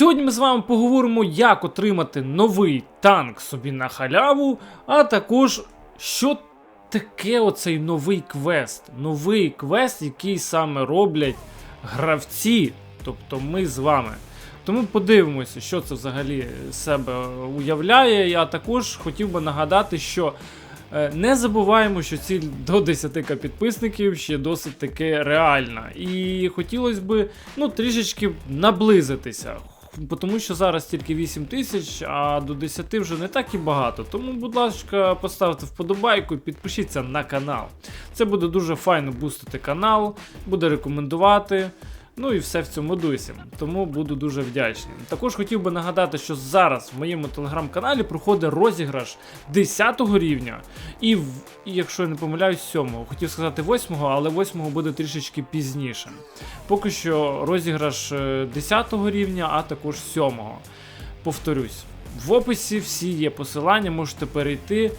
Сьогодні ми з вами поговоримо, як отримати новий танк собі на халяву, а також що таке оцей новий квест. Новий квест, який саме роблять гравці, тобто ми з вами. Тому подивимося, що це взагалі себе уявляє. Я також хотів би нагадати, що е, не забуваємо, що ціль до 10к підписників ще досить таки реальна. І хотілося б ну, трішечки наблизитися. Тому що зараз тільки 8 тисяч, а до 10 вже не так і багато. Тому, будь ласка, поставте вподобайку і підпишіться на канал. Це буде дуже файно бустити канал, буде рекомендувати. Ну і все в цьому дусі. Тому буду дуже вдячний. Також хотів би нагадати, що зараз в моєму телеграм-каналі проходить розіграш 10 го рівня, і, в, якщо я не помиляюсь, 7-го. Хотів сказати 8-го, але 8-го буде трішечки пізніше. Поки що розіграш е, 10 рівня, а також 7-го. Повторюсь, в описі всі є посилання, можете перейти.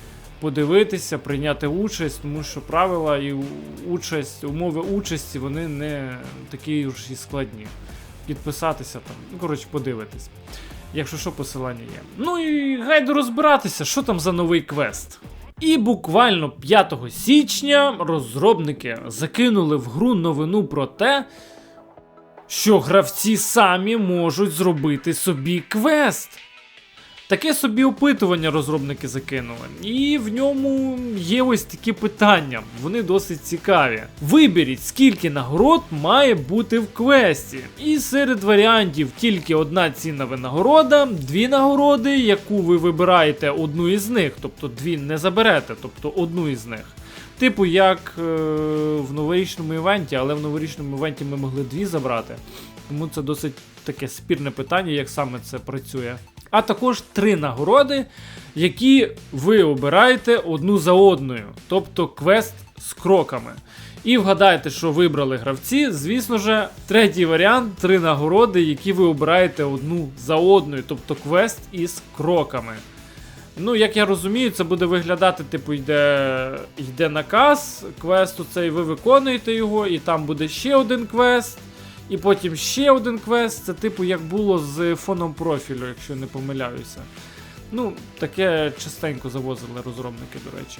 Подивитися, прийняти участь, тому що правила і участь, умови участі вони не такі ж і складні. Підписатися там, ну коротше, подивитись. Якщо що, посилання є. Ну і гайду розбиратися, що там за новий квест. І буквально 5 січня розробники закинули в гру новину про те, що гравці самі можуть зробити собі квест. Таке собі опитування розробники закинули, і в ньому є ось такі питання. Вони досить цікаві. Виберіть, скільки нагород має бути в квесті. І серед варіантів тільки одна цінна винагорода, дві нагороди, яку ви вибираєте одну із них, тобто дві не заберете, тобто одну із них. Типу, як е, в новорічному івенті, але в новорічному івенті ми могли дві забрати. Тому це досить таке спірне питання, як саме це працює. А також три нагороди, які ви обираєте одну за одною, тобто квест з кроками. І вгадайте, що вибрали гравці. Звісно ж, третій варіант три нагороди, які ви обираєте одну за одною, тобто квест із кроками. Ну, як я розумію, це буде виглядати, типу, йде, йде наказ квесту цей, ви виконуєте його, і там буде ще один квест, і потім ще один квест. Це, типу, як було з фоном профілю, якщо не помиляюся. Ну, таке частенько завозили розробники, до речі.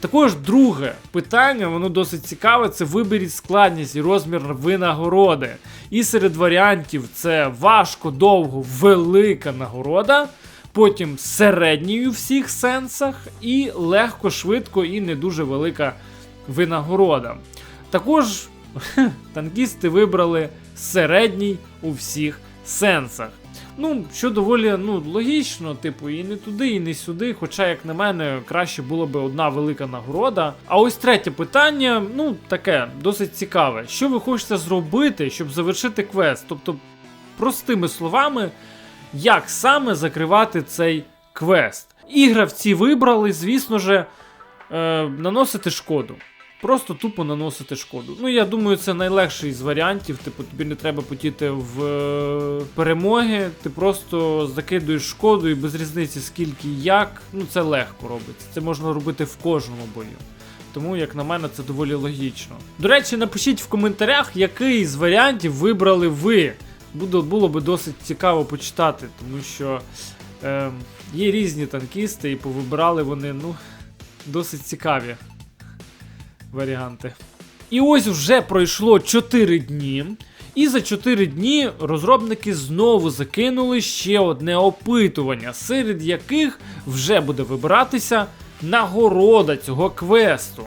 Також друге питання, воно досить цікаве: це виберіть складність і розмір винагороди. І серед варіантів це важко, довго, велика нагорода. Потім середній у всіх сенсах, і легко, швидко і не дуже велика винагорода. Також танкісти вибрали середній у всіх сенсах. Ну, що доволі ну, логічно, типу, і не туди, і не сюди. Хоча, як на мене, краще було б одна велика нагорода. А ось третє питання, ну, таке, досить цікаве. Що ви хочете зробити, щоб завершити квест? Тобто, простими словами, як саме закривати цей квест? І гравці вибрали, звісно же, е, наносити шкоду. Просто тупо наносити шкоду. Ну, я думаю, це найлегший з варіантів. Типу, тобі не треба потіти в е, перемоги, ти просто закидуєш шкоду і без різниці скільки і як. Ну, це легко робиться. Це можна робити в кожному бою. Тому, як на мене, це доволі логічно. До речі, напишіть в коментарях, який з варіантів вибрали ви. Буде, було би досить цікаво почитати, тому що е, є різні танкісти, і повибирали вони, ну, досить цікаві варіанти. І ось вже пройшло 4 дні. І за 4 дні розробники знову закинули ще одне опитування, серед яких вже буде вибиратися нагорода цього квесту.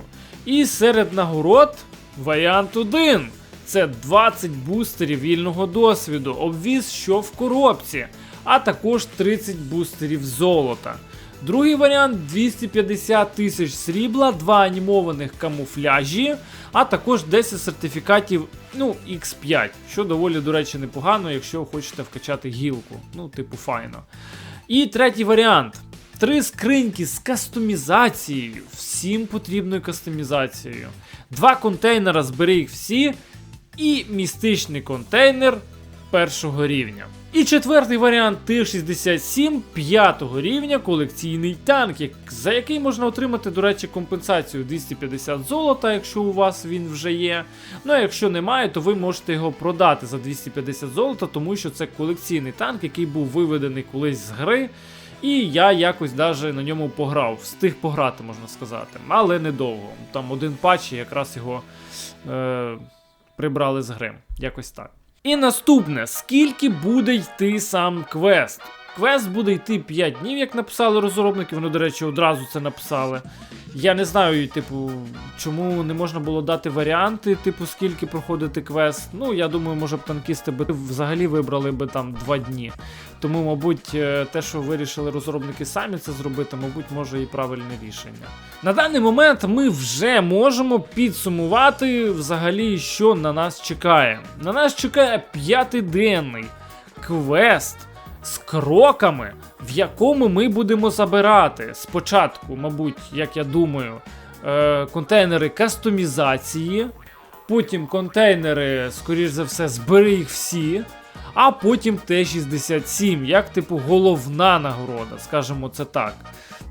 І серед нагород варіант 1. Це 20 бустерів вільного досвіду, обвіз, що в коробці, а також 30 бустерів золота. Другий варіант 250 тисяч срібла, 2 анімованих камуфляжі, а також 10 сертифікатів ну, X5, що доволі, до речі, непогано, якщо хочете вкачати гілку. Ну, типу, файно. І третій варіант. Три скриньки з кастомізацією, всім потрібною кастомізацією. Два контейнера, збери їх всі, і містичний контейнер першого рівня. І четвертий варіант Т-67 п'ятого рівня колекційний танк, за який можна отримати, до речі, компенсацію 250 золота, якщо у вас він вже є. Ну а якщо немає, то ви можете його продати за 250 золота, тому що це колекційний танк, який був виведений колись з гри. І я якось даже на ньому пограв, встиг пограти, можна сказати, але недовго. Там один патч якраз його е, прибрали з гри. Якось так. І наступне: скільки буде йти сам квест? Квест буде йти 5 днів, як написали розробники. Вони, до речі, одразу це написали. Я не знаю, типу, чому не можна було дати варіанти, типу, скільки проходити квест. Ну, я думаю, може б танкісти би взагалі вибрали би там 2 дні. Тому, мабуть, е, те, що вирішили розробники самі це зробити, мабуть, може і правильне рішення. На даний момент ми вже можемо підсумувати взагалі, що на нас чекає. На нас чекає п'ятиденний квест з кроками, в якому ми будемо забирати спочатку, мабуть, як я думаю, е, контейнери кастомізації, потім контейнери, скоріш за все, збери їх всі. А потім Т-67, як типу головна нагорода, скажімо це так.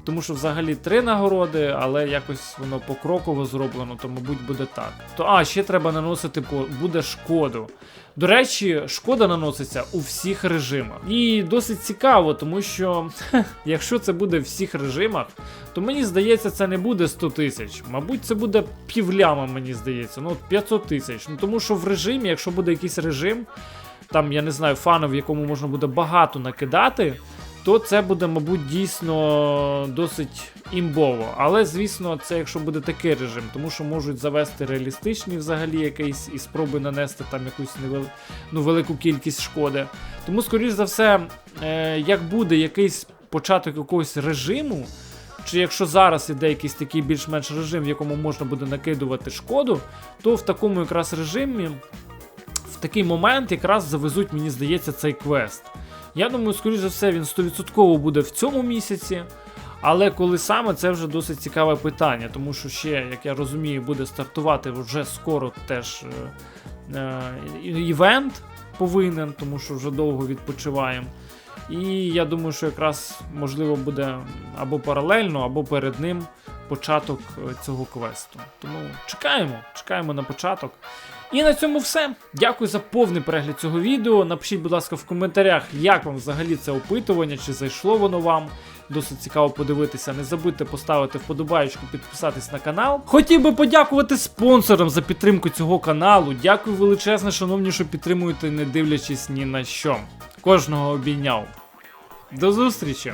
Тому що взагалі три нагороди, але якось воно покроково зроблено, то мабуть буде так. То а, ще треба наносити буде шкоду. До речі, шкода наноситься у всіх режимах. І досить цікаво, тому що якщо це буде в всіх режимах, то мені здається, це не буде 100 тисяч. Мабуть, це буде півляма, мені здається. Ну, 500 тисяч. Ну тому що в режимі, якщо буде якийсь режим, там, я не знаю, фану, в якому можна буде багато накидати, то це буде, мабуть, дійсно досить імбово. Але, звісно, це якщо буде такий режим, тому що можуть завести реалістичні взагалі якийсь і спроби нанести там якусь невел... ну, велику кількість шкоди. Тому, скоріш за все, е, як буде якийсь початок якогось режиму. Чи якщо зараз іде якийсь такий більш-менш режим, в якому можна буде накидувати шкоду, то в такому якраз режимі такий момент якраз завезуть, мені здається, цей квест. Я думаю, скоріш за все, він 100% буде в цьому місяці. Але коли саме це вже досить цікаве питання, тому що ще, як я розумію, буде стартувати вже скоро теж е, е, івент повинен, тому що вже довго відпочиваємо. І я думаю, що якраз можливо буде або паралельно, або перед ним початок е, цього квесту. Тому чекаємо, чекаємо на початок. І на цьому все. Дякую за повний перегляд цього відео. Напишіть, будь ласка, в коментарях, як вам взагалі це опитування, чи зайшло воно вам. Досить цікаво подивитися. Не забудьте поставити вподобайку, підписатись на канал. Хотів би подякувати спонсорам за підтримку цього каналу. Дякую величезне, шановні, що підтримуєте, не дивлячись ні на що. Кожного обійняв. До зустрічі!